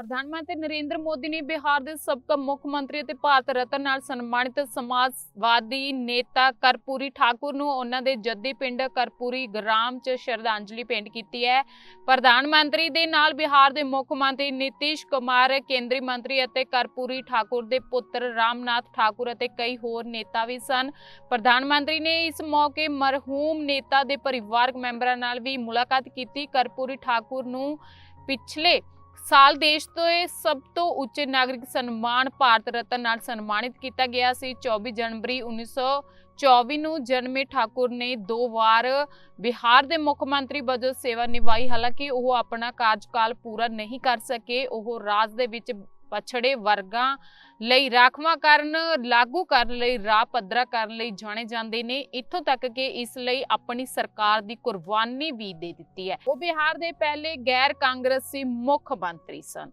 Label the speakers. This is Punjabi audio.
Speaker 1: ਪ੍ਰਧਾਨ ਮੰਤਰੀ ਨਰਿੰਦਰ ਮੋਦੀ ਨੇ ਬਿਹਾਰ ਦੇ ਸਾਬਕਾ ਮੁੱਖ ਮੰਤਰੀ ਅਤੇ ਭਾਰਤ ਰਤਨ ਨਾਲ ਸਨਮਾਨਿਤ ਸਮਾਜਵਾਦੀ ਨੇਤਾ ਕਰਪੂਰੀ ਠਾਕੁਰ ਨੂੰ ਉਹਨਾਂ ਦੇ ਜੱਦੀ ਪਿੰਡ ਕਰਪੂਰੀ ਗ੍ਰਾਮ 'ਚ ਸ਼ਰਧਾਂਜਲੀ ਭੇਂਟ ਕੀਤੀ ਹੈ। ਪ੍ਰਧਾਨ ਮੰਤਰੀ ਦੇ ਨਾਲ ਬਿਹਾਰ ਦੇ ਮੁੱਖ ਮੰਤਰੀ ਨਿਤਿਸ਼ ਕੁਮਾਰ, ਕੇਂਦਰੀ ਮੰਤਰੀ ਅਤੇ ਕਰਪੂਰੀ ਠਾਕੁਰ ਦੇ ਪੁੱਤਰ ਰਾਮਨਾਥ ਠਾਕੁਰ ਅਤੇ ਕਈ ਹੋਰ ਨੇਤਾ ਵੀ ਸਨ। ਪ੍ਰਧਾਨ ਮੰਤਰੀ ਨੇ ਇਸ ਮੌਕੇ ਮਰਹੂਮ ਨੇਤਾ ਦੇ ਪਰਿਵਾਰਕ ਮੈਂਬਰਾਂ ਨਾਲ ਵੀ ਮੁਲਾਕਾਤ ਕੀਤੀ। ਕਰਪੂਰੀ ਠਾਕੁਰ ਨੂੰ ਪਿਛਲੇ ਸਾਲ ਦੇਸ਼ ਦੇ ਸਭ ਤੋਂ ਉੱਚੇ ਨਾਗਰਿਕ ਸਨਮਾਨ ਭਾਰਤ ਰਤਨ ਨਾਲ ਸਨਮਾਨਿਤ ਕੀਤਾ ਗਿਆ ਸੀ। 24 ਜਨਵਰੀ 1924 ਨੂੰ ਜਨਮੇ ਠਾਕੁਰ ਨੇ ਦੋ ਵਾਰ ਬਿਹਾਰ ਦੇ ਮੁੱਖ ਮੰਤਰੀ ਵਜੋਂ ਸੇਵਾ ਨਿਭਾਈ। ਹਾਲਾਂਕਿ ਉਹ ਆਪਣਾ ਕਾਰਜਕਾਲ ਪੂਰਾ ਨਹੀਂ ਕਰ ਸਕੇ। ਉਹ ਰਾਜ ਦੇ ਵਿੱਚ ਪਛੜੇ ਵਰਗਾਂ ਲਈ ਰਾਖਵਾਂ ਕਰਨ, ਲਾਗੂ ਕਰਨ ਲਈ ਰਾਹ ਪੱਧਰਾ ਕਰਨ ਲਈ ਜਾਣੇ ਜਾਂਦੇ ਨੇ। ਇੱਥੋਂ ਤੱਕ ਕਿ ਇਸ ਲਈ ਆਪਣੀ ਸਰਕਾਰ ਦੀ ਕੁਰਬਾਨੀ ਵੀ ਦੇ ਦਿੱਤੀ ਹੈ। ਉਹ ਬਿਹਾਰ ਦੇ ਪਹਿਲੇ ਗੈਰ ਕਾਂਗਰਸੀ ਮੁੱਖ ਮੰਤਰੀ ਸਨ।